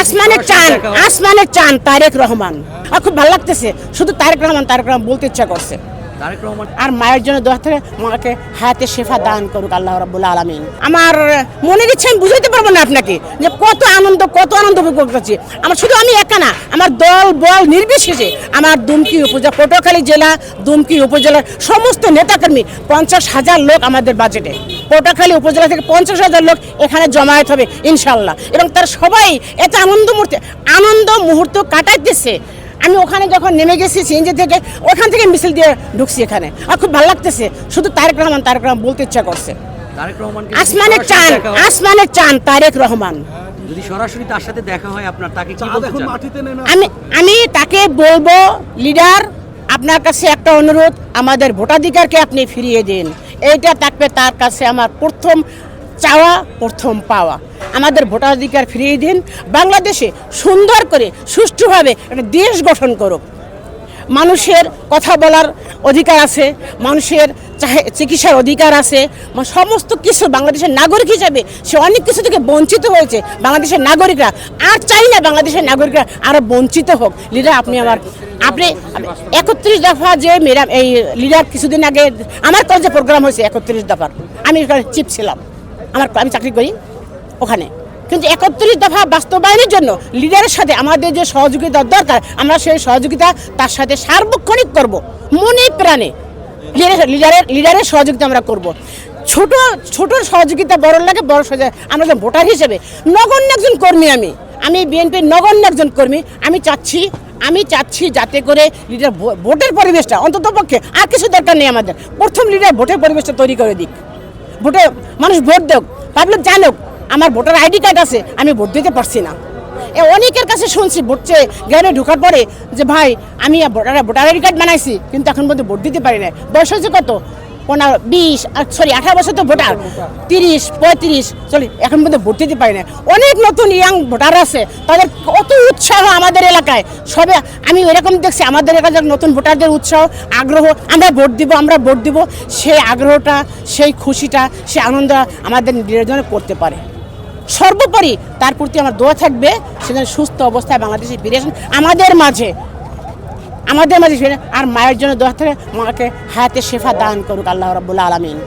আসমানের চান আসমানের চান তারেক রহমান। আর খুব ভালো লাগতেছে, শুধু তারেক রহমান তারেক রহমান বলতে ইচ্ছা করছে। আর মায়ের জন্য দোয়া থেকে মাকে হায়াতে শেফা দান করুক আল্লাহ রাব্বুল আলামিন। আমার মনের ইচ্ছা, আমি বুঝাইতে পারব না আপনাকে যে কত আনন্দ কত আনন্দ উপভোগ করছি আমার শুধু আমি একা না, আমার দল, বল, নির্বিশেষে আমার দুমকি উপজেলা, পটুয়াখালী জেলা, দুমকি উপজেলার সমস্ত নেতাকর্মী পঞ্চাশ হাজার লোক আমাদের বাজেটে পটুয়াখালী উপজেলা থেকে পঞ্চাশ হাজার লোক এখানে জমায়েত হবে ইনশাল্লাহ এবং তার সবাই এত আনন্দ মুহূর্তে আনন্দ মুহূর্ত কাটাইতেছে। আমি ওখানে যখন নেমে গেছি সিএনজি থেকে ওখান থেকে মিছিল দিয়ে ঢুকছি এখানে। আর খুব ভালো লাগতেছে শুধু তারেক রহমান তারেক রহমান বলতে ইচ্ছা করছে। আসমানের চান আসমানের চান তারেক রহমান। যদি সরাসরি তার সাথে দেখা হয় আপনার তাকে কি বলতে চান? আমি আমি তাকে বলব লিডার আপনার কাছে একটা অনুরোধ আমাদের ভোটাধিকারকে আপনি ফিরিয়ে দিন। এইটা থাকবে তার কাছে আমার প্রথম চাওয়া প্রথম পাওয়া। আমাদের ভোটাধিকার ফিরিয়ে দিন, বাংলাদেশে সুন্দর করে, সুষ্ঠুভাবে একটা দেশ গঠন করুক। মানুষের কথা বলার অধিকার আছে, মানুষের চিকিৎসার অধিকার আছে সমস্ত কিছু বাংলাদেশের নাগরিক হিসাবে সে অনেক কিছু থেকে বঞ্চিত হয়েছে। বাংলাদেশের নাগরিকরা আর চাই না বাংলাদেশের নাগরিকরা আরও বঞ্চিত হোক। লিডার, আপনি আমার আপনি একত্রিশ দফা যে মেরাম এই লিডার কিছুদিন আগে আমার কলেজে প্রোগ্রাম হয়েছে একত্রিশ দফার। আমি চিপ ছিলাম। আমার আমি চাকরি করি ওখানে। কিন্তু একত্রিশ দফা বাস্তবায়নের জন্য লিডারের সাথে আমাদের যে সহযোগিতা দরকার, আমরা সেই সহযোগিতা তার সাথে সার্বক্ষণিক করব। মনে প্রাণে লিডারের লিডারের সহযোগিতা আমরা করব। ছোট ছোট সহযোগিতা বড় লাগে, বড় সহযোগিতা। আমরা একজন ভোটার হিসেবে। নগণ্য একজন কর্মী আমি। আমি বিএনপির নগণ্য একজন কর্মী। আমি চাচ্ছি আমি চাচ্ছি যাতে করে লিডার ভোটের পরিবেশটা অন্তত পক্ষে আর কিছু দরকার নেই আমাদের। প্রথম লিডার ভোটের পরিবেশটা তৈরি করে দিক। ভোটে মানুষ ভোট দেখ পাবলিক জানুক, আমার ভোটার আইডি কার্ড আছে, আমি ভোট দিতে পারছি না। এ অনেকের কাছে শুনছি ভোট চেয়ে গ্রামে ঢুকার পরে যে, ভাই, আমি ভোটার ভোটার আইডি কার্ড বানাইছি, কিন্তু এখন পর্যন্ত ভোট দিতে পারি না বয়স হয়েছে কত? পনেরো, বিশ সরি আঠারো বছর তো ভোটার। তিরিশ, পঁয়ত্রিশ সরি এখন পর্যন্ত ভোট দিতে পারি না অনেক নতুন ইয়াং ভোটার আছে, তাদের কত উৎসাহ আমাদের এলাকায়। সবে আমি এরকম দেখছি, আমাদের এলাকায় নতুন ভোটারদের উৎসাহ, আগ্রহ, আমরা ভোট দিব, আমরা ভোট দিব, সেই আগ্রহটা, সেই খুশিটা, সেই আনন্দ আমাদের নির্জন করতে পারে। সর্বোপরি তার প্রতি আমার দোয়া থাকবে সে যেন সুস্থ অবস্থায় বাংলাদেশে ফিরে আমাদের মাঝে আমাদের মাঝে আর মায়ের জন্য দোয়া থাকে মাকে হাতে শেফা দান করুক আল্লাহ রাবুল্লাহ আলমিন।